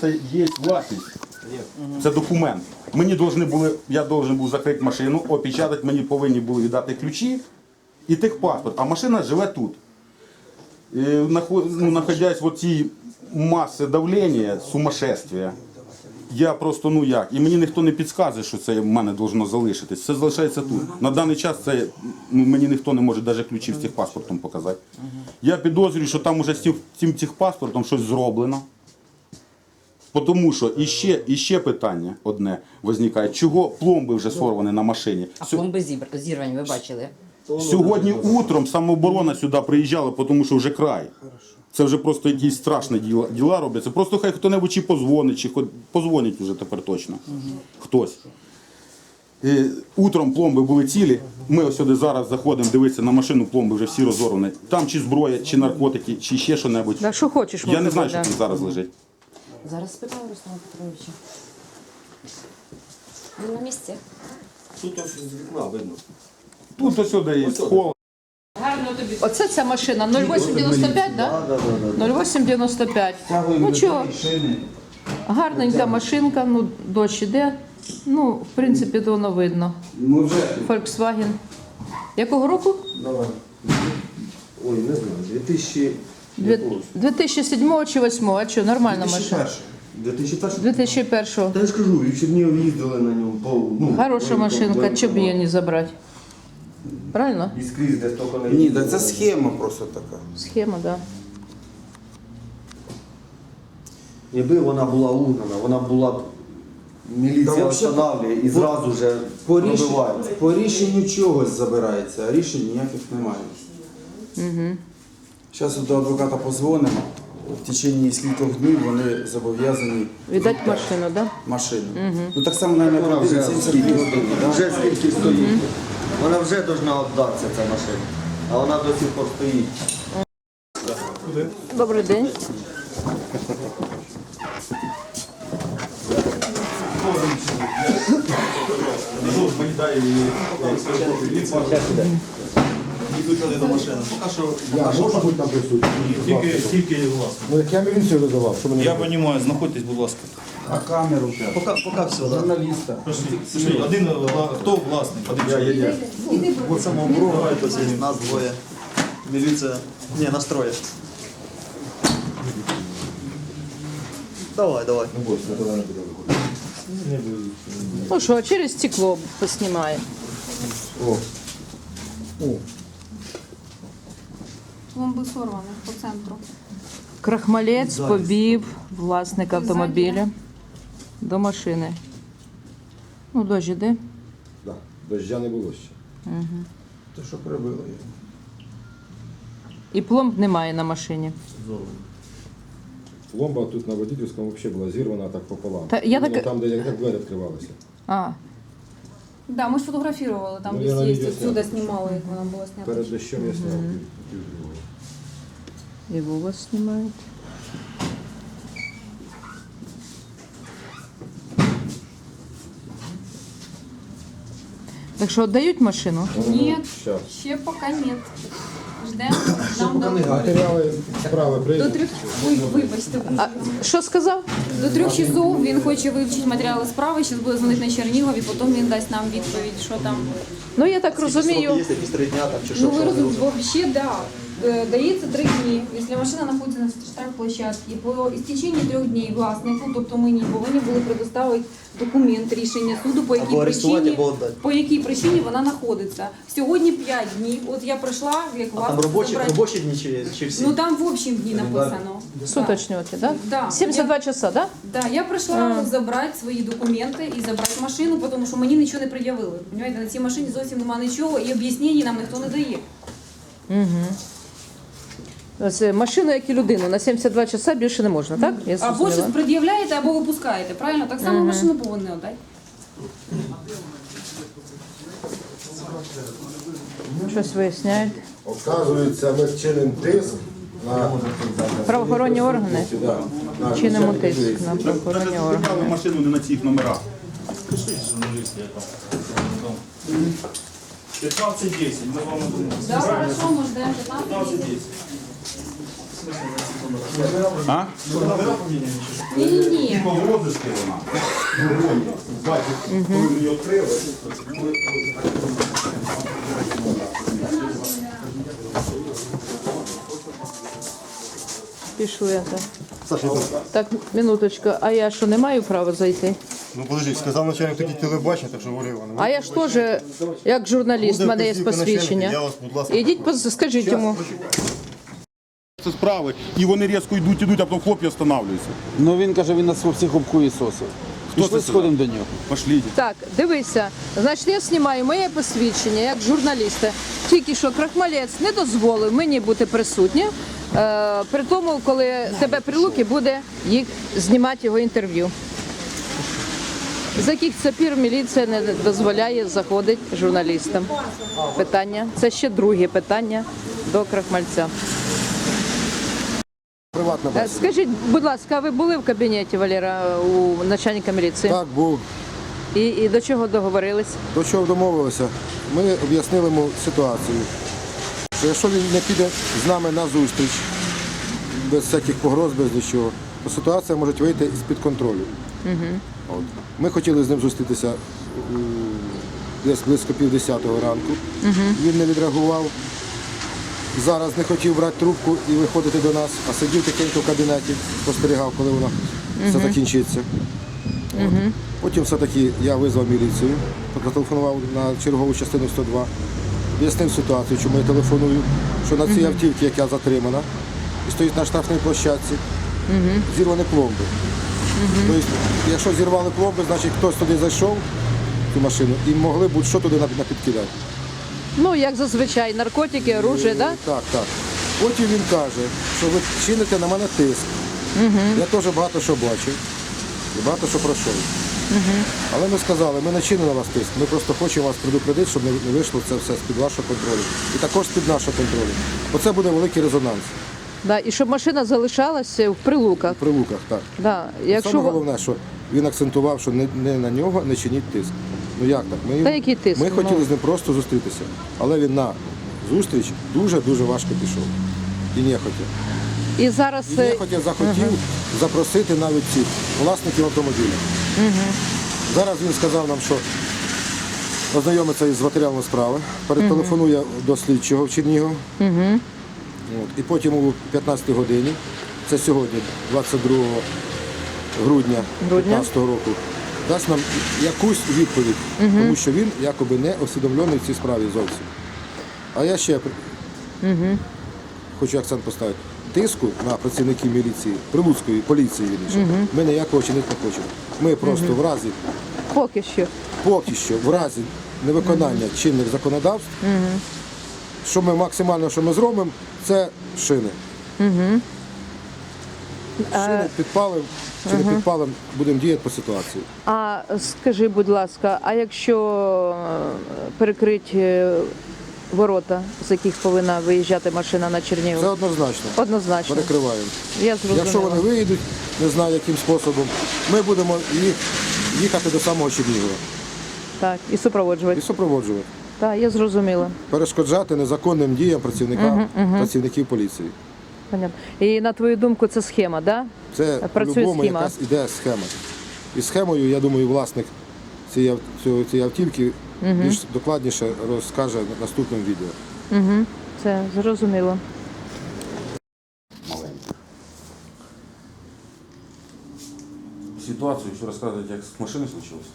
Це є власність. Це документ. Мені должны були, я должен був закрити машину, опечатати, мені повинні були віддати ключі і техпаспорт. А машина живе тут. І, ну, находясь в цій масі давлення, сумасшествия, я просто ну як, і мені ніхто не підказує, що це в мене должно залишитись. Все залишається тут. На даний час це ну, мені ніхто не може навіть ключів з техпаспортом показати. Я підозрюю, що там уже з цим- цим техпаспортом щось зроблено. Тому що іще, іще питання одне виникає, чого пломби вже сорвані на машині. А Сьо- пломби зібр- зірвані, ви бачили. Сьогодні утром самооборона сюди приїжджала, тому що вже край. Це вже просто якісь страшні діла, діла робляться. Просто хай хто-небудь чи позвонить, чи хоч позвонить вже тепер точно. Хтось. І утром пломби були цілі. Ми ось сюди зараз заходимо, дивитися на машину, пломби вже всі розорвані. Там чи зброя, чи наркотики, чи ще що-небудь. Да, що хочеш, Я не знаю, що там зараз лежить. Зараз спитаю Руслана Петровича. Він на місці. Тут ось з вікна видно. Тут ось сюди є холод. Оце ця машина 0895, да? 0895. Ну чого, гарненька машинка, ну дощ іде. Ну, в принципі, то воно видно. Ми вже. Volkswagen. Якого року? Давай. Ой, не знаю. 2000... Дві- 2007 чи 2008, а що, нормальна машина? 2001. 2001. Та я ж кажу, і в Чернігів їздили на ньому. По, ну, Хороша по- машинка, по- б її не забрати? Правильно? І скрізь, де тільки не Ні, так це схема просто така. Схема, так. Да. Якби вона була угнана, вона була б Та міліція вообще встановлює і зразу вже По, ріш... пробивається. по рішенню чогось забирається, а рішень ніяких немає. Угу. Зараз до адвоката позвонимо. В течение скількох днів вони зобов'язані Віддать машину, так? Да? машину. Ну так само, мабуть, Вона вже 72 скільки, години. Да? вже скільки стоїть. Вона вже повинна віддатися, ця машина. А вона до сих пор стоїть. Добрий день. Можна бути там присутній? Тільки, тільки власне. Ну, як я міліцію визивав, що мене Я розумію, знаходьтесь, будь ласка. А камеру п'ять. Поки, поки все, да. Журналіста. Пішли. Один, вла- хто власник? Один чоловік. Вот самооборона, Давайте здесь нас двое. Милиция. Не, нас трое. Давай, давай. Ну що, через стекло поснімає. Пломби сорвані по центру. Крахмалець побів власника автомобіля до машини. Ну, дощ іде. Да. Дождя не було ще. То що прибило його? І пломб немає на машині. Пломба тут на водительському взагалі була зірвана так пополам. Та я Іменно так- Там, де як двері відкривалися. А, Да, ми ж фотографували, там Ну, я десь на є, відео отсюда знімали, як вона була знята. Перед дощем я сняв пів- півдругого. І Вова знімають. Так що віддають машину? Ні, Щас. ще поки ні. Ждемо. Нам до, Матеріали справи до прийдуть. трьох, ой, вибачте, А що сказав? до трьох часов він хоче вивчити матеріали справи, зараз буде дзвонити на Чернігов і потім він дасть нам відповідь, що там. Ну я так розумію. Якісь три дня там чи що. Ну ви що вони розумієте, взагалі, да. Е, Дається три дні, якщо машина знаходиться на штрафплощадці, по істеченні трьох днів власнику, тобто мені повинні були предоставити документ рішення суду, по якій Або причині, або по якій причині вона знаходиться. Сьогодні 5 днів. От я прийшла, як А там робочі, забрати. робочі дні чи, чи всі? Ну там в общем дні написано. Суточнювати, так? Да. Да? 72 часа, так? Да? Да, я прийшла забрати свої документи і забрати машину, тому що мені нічого не пред'явили. Понимаєте, на цій машині зовсім немає нічого і об'яснень нам ніхто не дає. Це машину, як і людину, на 72 часа більше не можна, так? Я Або зрозуміла. щось пред'являєте, або випускаєте. Правильно? Так само машину повинні віддати. Щось виясняють. Оказується, ми чинимо тиск на Правоохоронні органи сюди. на чинимо тиск на правоохоронні органи. зупиняли машину не на цих номерах. Пішли, журналісти, я там. 15-10, ми вам Да, хорошо, ми ждемо 15 15-10. А? Ні-ні-ні. Повозишки вона. Вогоні. Бачиш, коли її відкрили. Пішли. Так. так, минуточку. А я що, не маю права зайти? Ну подожди, сказав начальник тоді телебачення, так що говорила. А я ж теж, як журналіст, в мене є посвідчення. Я вас, будь ласка, Ідіть, скажіть йому. Це справи, і вони різко йдуть, ідуть, а потім хлоп і останавливаються. Ну він каже, він нас всіх обкує сосив. Пішли це сходимо до нього. Пошліть. Так, дивися. Значить, я знімаю моє посвідчення як журналіста. Тільки що Крахмалець не дозволив мені бути присутнім. Е, при тому, коли тебе прилуки буде їх знімати його інтерв'ю. З яких це пір міліція не дозволяє заходити журналістам? Питання. Це ще друге питання до Крахмальця. Приватна Е, Скажіть, будь ласка, а ви були в кабінеті Валера у начальника міліції? Так, був. І, і до чого договорились? До чого домовилися? Ми об'яснили йому ситуацію. Що якщо він не піде з нами на зустріч, без всяких погроз, без нічого, то ситуація може вийти з-під контролю. От. Ми хотіли з ним зустрітися десь близько півдесятого ранку. Він не відреагував. Зараз не хотів брати трубку і виходити до нас, а сидів тихенько в кабінеті, спостерігав, коли воно все закінчиться. От. Потім все-таки я визвав міліцію, зателефонував на чергову частину 102, пояснив ситуацію, чому я телефоную, що на цій автівці, яка затримана, і стоїть на штрафній площадці, зірвані пломби. Тобто, якщо зірвали пломби, значить хтось туди зайшов, цю машину, і могли будь-що туди нап- напідкидати. Ну, як зазвичай, наркотики, оружие, да? Так, так. Потім він каже, що ви чините на мене тиск. Я теж багато що бачив і багато що пройшов. Але ми сказали, ми не чинимо на вас тиск, ми просто хочемо вас предупредити, щоб не вийшло це все з-під вашого контролю. І також з-під нашого контролю. Оце буде великий резонанс Да. І щоб машина залишалася в прилуках. при луках. Так. Да. Якщо... Саме головне, що він акцентував, що не, не на нього не чиніть тиск. Ну як так? Ми, Та який тиск? ми Ну. хотіли з ним просто зустрітися. Але він на зустріч дуже-дуже важко пішов. І не хотів. І зараз І е, хотів, захотів запросити навіть цих власників автомобіля. Зараз він сказав нам, що ознайомиться із матеріалами справи, перетелефонує до слідчого в Чернігов. От. І потім о 15 годині, це сьогодні, 22 грудня Грудня. 2015 року, дасть нам якусь відповідь, тому що він якоби не усвідомлений в цій справі зовсім. А я ще хочу акцент поставити. Тиску на працівників міліції, прилуцької поліції вірніше, ми ніякого чинити не хочемо. Ми просто в разі, поки що. поки що, в разі невиконання чинних законодавств, що ми максимально, що ми зробимо, це шини. Шини підпалимо чи не підпалимо, будемо діяти по ситуації. А скажи, будь ласка, а якщо е, перекрити е, ворота, з яких повинна виїжджати машина на Чернігів? Це однозначно. Однозначно. Перекриваємо. Я зрозуміла. Якщо вони виїдуть, не знаю яким способом, ми будемо їх їхати до самого Чернігова Так, і супроводжувати. і супроводжувати. Так, я зрозуміла. перешкоджати незаконним діям працівника, працівників поліції. Понятно. І на твою думку, це схема, да? Це Працює по-любому схема. якась іде схема. І схемою, я думаю, власник цієї, ав- цього- цієї автівки більш докладніше розкаже в наступному відео. Це зрозуміло. Ситуацію, що розказувати, як з машини случилось?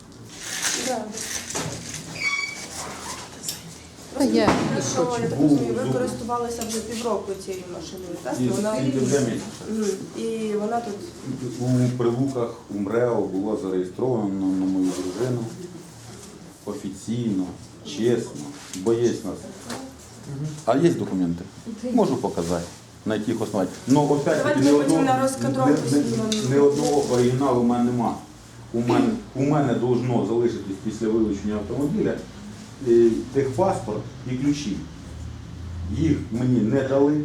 Та я Що я так розумію, ви користувалися вже півроку цією машиною, так? І, Вона і, вже місяць. Мгм. і вона тут У Прилуках у МРЕО було зареєстровано на мою дружину офіційно, чесно, бо є нас. А є документи? Можу показати. На яких основаннях. Ну, опять Давайте ні ми потім одного- на розкадровку ні- ні- знімемо. ні одного оригіналу в мене нема. У мене, у мене должно залишитись після вилучення автомобіля техпаспорт і ключі. Їх мені не дали.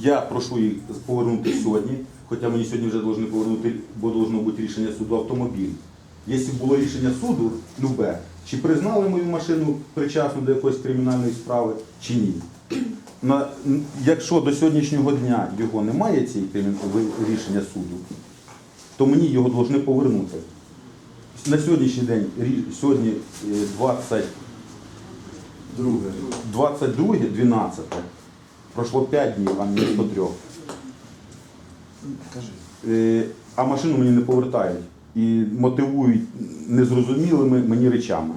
Я прошу їх повернути сьогодні, хоча мені сьогодні вже повинні повернути, бо должно бути рішення суду автомобіль. Якщо було рішення суду, любе, чи признали мою машину причасну до якоїсь кримінальної справи, чи ні. на, якщо до сьогоднішнього дня його немає, цієї рішення суду, то мені його повинні повернути. На сьогоднішній день, сьогодні е, 20, Друге. 22, 12, пройшло 5 днів, а не 103. Кажи. Е, А машину мені не повертають і мотивують незрозумілими мені речами.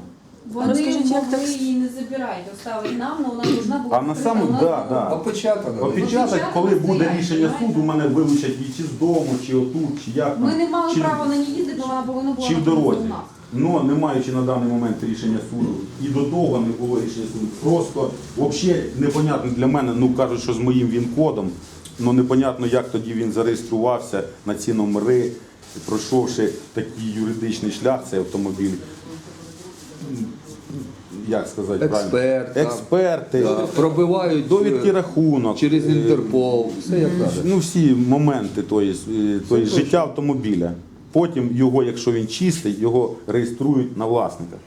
Вони Розкажіть, як могли її не забирають, оставить нам, але вона должна була А на відкрита самому, да, да. Опечатано. Опечатать, коли буде рішення знаєте? суду, мене вилучать і чи з дому, чи отут, чи як Ми там, не мали чи, права на ній їздити, але вона була чи в дорозі. нас. Ну, не маючи на даний момент рішення суду, і до того не було рішення суду. Просто взагалі непонятно для мене, ну кажуть, що з моїм він-кодом, ну непонятно, як тоді він зареєструвався на ці номери, пройшовши такий юридичний шлях, цей автомобіль. Як сказати? Експерт, Експерти, да, пробивають довідки е, рахунок. через е, Інтерпол, все як треба. Ну, всі моменти то є, е, то життя автомобіля. Потім його, якщо він чистий, його реєструють на власника.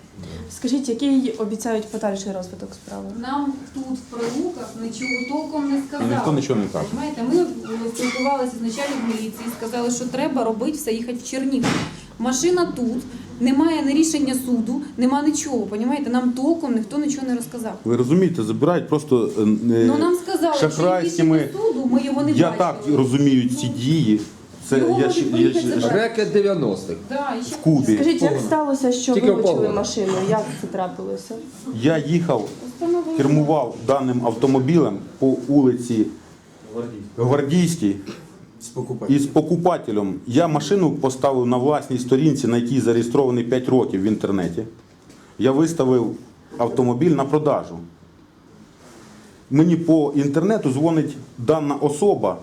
Скажіть, який обіцяють подальший розвиток справи? Нам тут в прилуках нічого толком не сказали. Ніхто нічого не каже. Знаєте, ми спілкувалися з начальником міліції, сказали, що треба робити все, їхати в Чернігів. Машина тут, немає ні рішення суду, нема нічого. Понімаєте? Нам толком ніхто нічого не розказав. Ви розумієте, забирають просто е, е, Ну нам сказали, що шахрайськими. суду, ми його не Я бачили. так розумію ці дії. Це Його я, можуть ще- я, ще- забрати. Рекет 90-х. Да, і ще в Кубі. Скажіть, як сталося, що Тільки вилучили впало. машину? Як це трапилося? Я їхав, кермував даним автомобілем по вулиці Гвардійській. Із покупателем. Я машину поставив на власній сторінці, на якій зареєстрований 5 років в інтернеті. Я виставив автомобіль на продажу. Мені по інтернету дзвонить дана особа,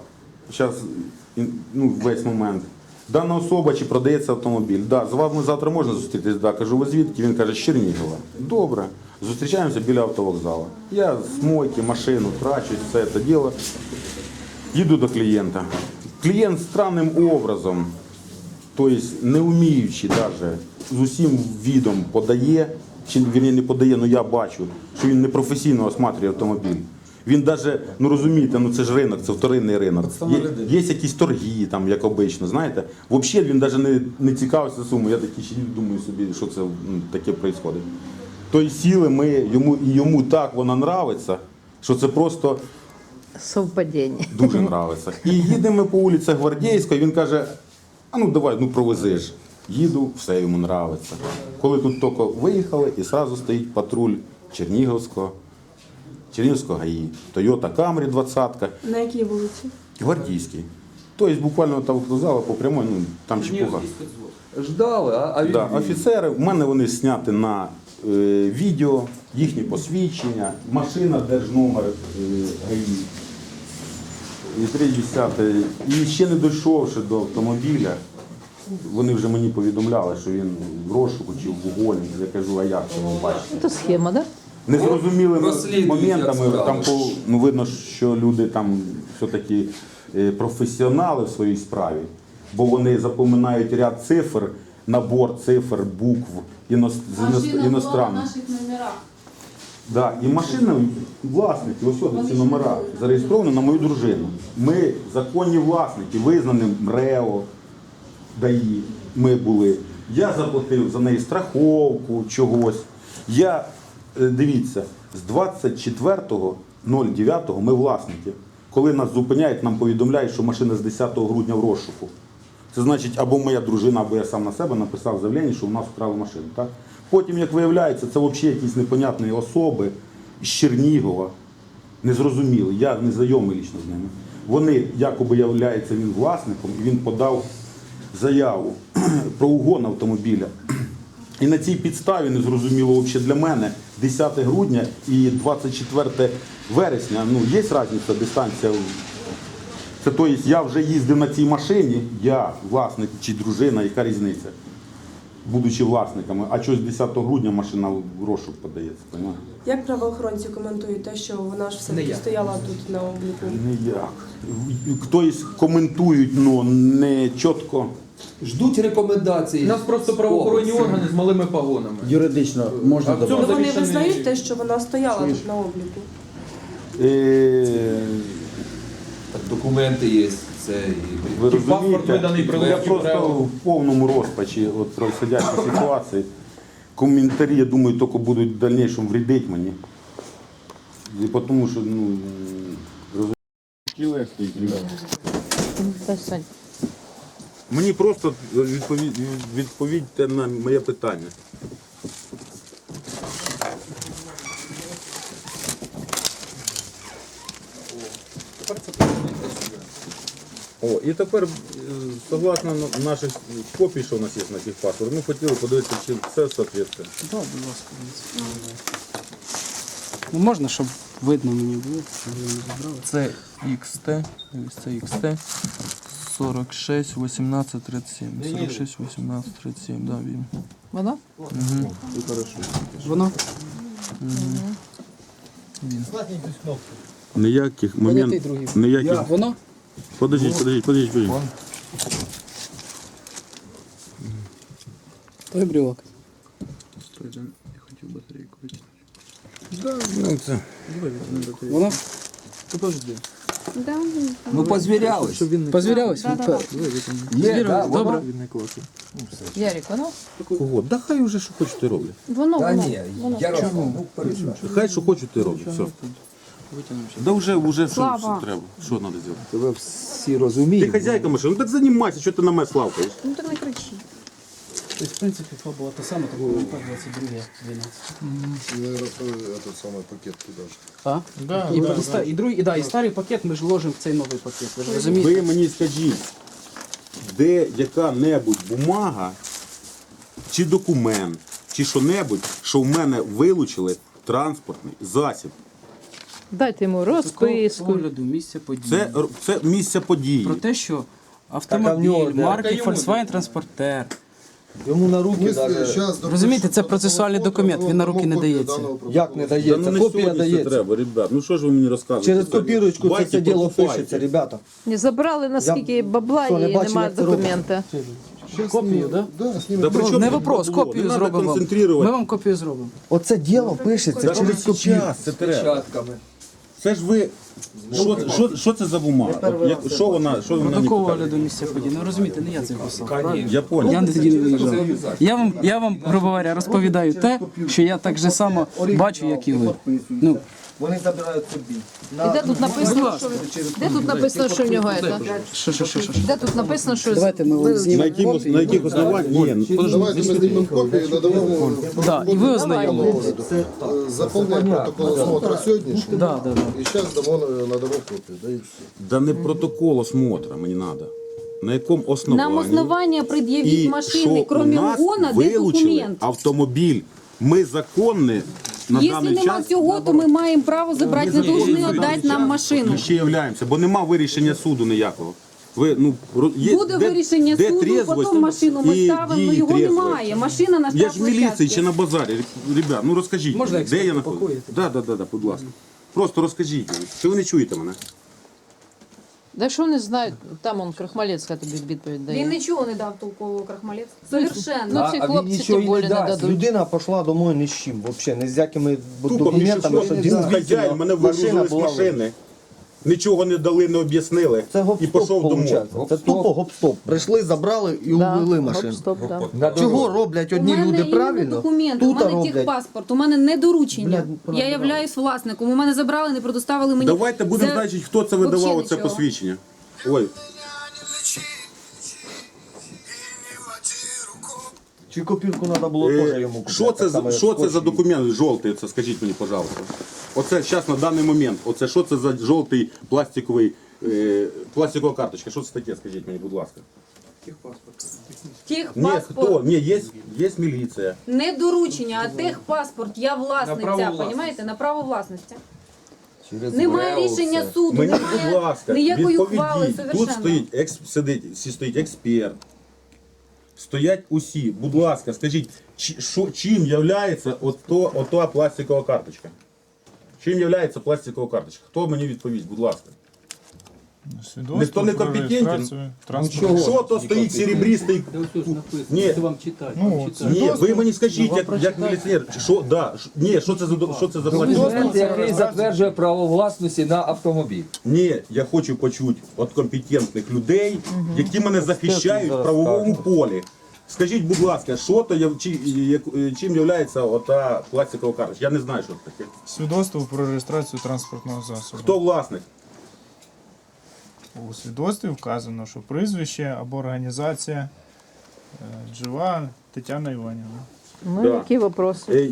зараз ну, весь момент. Дана особа, чи продається автомобіль. Да, з вами завтра можна зустрітись? Да, кажу, ви звідки? Він каже, з Чернігова. Добре. Зустрічаємося біля автовокзалу. Я з мойки, машину, трачусь, все це діло. Їду до клієнта. Клієнт странним образом, тобто не вміючи навіть, з усім відом подає, чи він не подає, але я бачу, що він непрофесійно осматрює автомобіль. Він навіть, ну розумієте, ну це ж ринок, це вторинний ринок. Є, є якісь торги, там, як обично, знаєте. Взагалі він навіть не, не цікавився сумою. Я такий ще думаю собі, що це ну, таке відбувається. Тобто сіли ми, йому, і йому так вона нравиться, що це просто Совпадіння. Дуже нравиться. І їдемо ми по вулиці Гвардійська, і він каже: а ну давай, ну провези ж. Їду, все йому нравиться. Коли тут тільки виїхали, і одразу стоїть патруль Чернігівського, Чернігівського ГАІ, Toyota Camry 20 На якій вулиці? Гвардійський. Тобто буквально там вокзалу по прямой, ну там чепуха. Ждали, а, а він Да, офіцери, в мене вони зняті на е, відео, їхні посвідчення, машина, держномер е, ГАІ. І 310. І ще не дійшовши до автомобіля, вони вже мені повідомляли, що він в розшуку чи в вогоні. Я кажу, а як це ви бачите? Це схема, так? Незрозумілими моментами там по, ну, видно, що люди там все-таки е, професіонали в своїй справі, бо вони запоминають ряд цифр, набор цифр, букв іно- з Машина була на іностранних. наших номерах. Да, і машина, власники, ось ці номера зареєстровані на мою дружину. Ми законні власники, визнані МРЕО, ДАІ, ми були. Я заплатив за неї страховку чогось. Я, е, дивіться, з 24.09 ми власники. Коли нас зупиняють, нам повідомляють, що машина з 10 грудня в розшуку. Це значить, або моя дружина, або я сам на себе написав заявлення, що у нас вкрали машину. Так? Потім, як виявляється, це взагалі якісь непонятні особи з Чернігова. Незрозуміли, я не знайомий лічно з ними. Вони якоби являється він власником, і він подав заяву про угон автомобіля. І на цій підставі незрозуміло взагалі для мене 10 грудня і 24 вересня. Ну, є різниця, дистанція. Це тобто я вже їздив на цій машині, я власник чи дружина, яка різниця? Будучи власниками, а чогось 10 грудня машина в розшук подається. Понимаєте? Як правоохоронці коментують те, що вона ж все-таки стояла тут на обліку? Ніяк. Хтось коментують, але не чітко. ждуть рекомендацій. У нас просто правоохоронні органи з малими погонами. Юридично можна А в цьому Ну, додати. вони визнають те, що вона стояла тут на обліку. Е, Так, документи є. Це і Ви І паспорт розумієте, виданий я легкій просто правил. в повному розпачі от происходящої ситуації. Коментарі, я думаю, тільки будуть в дальнейшем вредити мені. І тому що, ну. Мені просто відповідь, відповідьте на моє питання. О, і тепер, е, согласно на- наших копій, що у нас є на цих паспортах, ми хотіли подивитися, чи це соответствує. Да, будь ласка. Ну можна, щоб видно мені було, щоб ви не забрали. Це XT, дивись, це XT. 46, 18, 37. 46, 18, 37, да, він. Воно? Воно? Ніяких Понятий моментів. другий. Ніяких. Воно? Подождіть, подождіть, подождіть, подождіть. Той брілок. Ну, це. Воно? Подожди. Да, Ну, позвірялись. Позвірялись? Є, да, Добре. Ярик, воно? Кого? Да хай уже що хочуть і роблять. воно, Та воно. ні, я розумію. Ну, перестань. Хай що хочуть і роблять. Все. Да вже, вже що, Слава. що треба? Що треба зробити? Тебе всі Ти хазяйка машини, ну так займайся, що ти на мене славкаєш? Ну так не кричи. Тобто, в принципі, фа була та сама, така тепер 22 12. А? І, і, ста- і, другий, і, да, і старий пакет ми ж ложимо в цей новий пакет. Ви ж розумієте? Ви мені скажіть, де яка-небудь бумага, чи документ, чи що-небудь, що в мене вилучили транспортний засіб. Дайте йому розписку. огляду місця події. Це, це місце події. Про те, що Так, а в автомобіль нього де? марки Volkswagen Транспортер. Йому на руки навіть. Розумієте, це процесуальний документ, він на руки не дається. Як не Та ну дається? не Копія сьогодні це дається. треба, ребят. Ну що ж ви мені розказуєте? Через копірочку це все діло пишеться, ребята. Не забрали наскільки бабла що, не і немає як це документа. Копію, да? Да при чому Не тут вопрос, бабло? копію Не треба зробимо. концентрувати. Ми вам копію зробимо. Оце діло пишеться Та через через копірку. час це треба. Печатками. Це ж ви. Що, що, що це за бумага? Я як- Що вона, що вона не Протокол огляду місця події. Ну розумієте, не я це писав. Я понял. Я не тоді не виїжджав. Я вам, я вам, грубо говоря, розповідаю те, що я так же само бачу, як і ви. Ну, Вони забирають собі. І де тут написано, що де тут написано, що в нього це? що, що, що, що. Де тут написано, що Давайте ми На, знімемо на яких основаннях? Ні, ну, подожди. Давайте ми знімемо копію, надамо Да, і ви ознайомитесь. заповнення протокол осмотру сьогоднішній. Да, да, да. І зараз дамо, надамо копію. Да, і все. Да не протокол осмотра мені треба. На якому основанні? Нам основания предъявить І машины, що кроме у нас угона, де вилучили документ. автомобіль. Ми законні на Якщо даний нема час. цього, то ми маємо право забрати, не повинні віддати нам машину. Ми ще являємося, бо нема вирішення суду ніякого. Ви, ну, ро- є, Буде де- вирішення де суду, трезвость потім машину ми і ставимо, дії його трезвості. немає. Машина на Я ж в міліції чи на базарі. Ребят, ну розкажіть, Можна мені, де я знаходжусь? покоїти? Да, да, да, да, будь ласка. Просто розкажіть мені. Чи ви не чуєте мене? Да що вони знають, там он Крахмалецька тобі відповідь дає. Він нічого не дав толкового крахмалець. Ну, Совершенно. ці а він хлопці нічого тим і не більше не дасть. дадуть. Людина пішла домой ні з чим, взагалі, не з якими Тупо документами, мені що що дійсно хазяїн мене вивозили з була машини. Нічого не дали, не об'яснили. Це і гоп-стоп, пішов домой. Це тупо гоп-стоп. Прийшли, забрали і Да, увели машину. да. Чого роблять У одні мене люди правильно, документи, у тут мене роблять. техпаспорт, у мене не доручення. Блядь, Я являюсь власником. У мене забрали, не предоставили мені. Давайте будемо Це значить, хто це вообще видавав це нічого. посвідчення. Ой, Чи копірку треба було е, теж йому купити? що це, так за- що це за документ жовтий, це скажіть мені, пожалуйста. Оце зараз на даний момент, оце що це за жовтий пластиковий, е, пластикова карточка? Що це таке, скажіть мені, будь ласка. Ні, Техпаспорт. хто? Ні, є, є міліція. Не доручення, а техпаспорт. Я власниця, розумієте? На право власності. Через Немає МРЕО рішення все. суду, Мені, будь немає ласка, ніякої ухвали відповідіть. Тут совершенно. стоїть, екс, сидить, сі- стоїть експерт. Стоять усі. Будь ласка, скажіть, чи, що, чим є ото, ото пластикова карточка? Чим є пластикова карточка? Хто мені відповість, будь ласка? Ніхто не компетентен. транспорту. Що то стоїть серебристий? Ні, Ну, от, ні, ви мені скажіть, як, як міліціонер, що, да, ш- ні, що це за, до- що це за платіж? Документ, який затверджує право власності на автомобіль. Ні, я хочу почути від компетентних людей, які мене захищають в правовому полі. Скажіть, будь ласка, що то я- чи, як- чим є ота пластикова карточка? Я не знаю, що це таке. Свідоцтво про реєстрацію транспортного засобу. Хто власник? У свідоцтві вказано, що прізвище або організація е, Джива Тетяна Іванівна. Ну, Да. які вопроси? Е,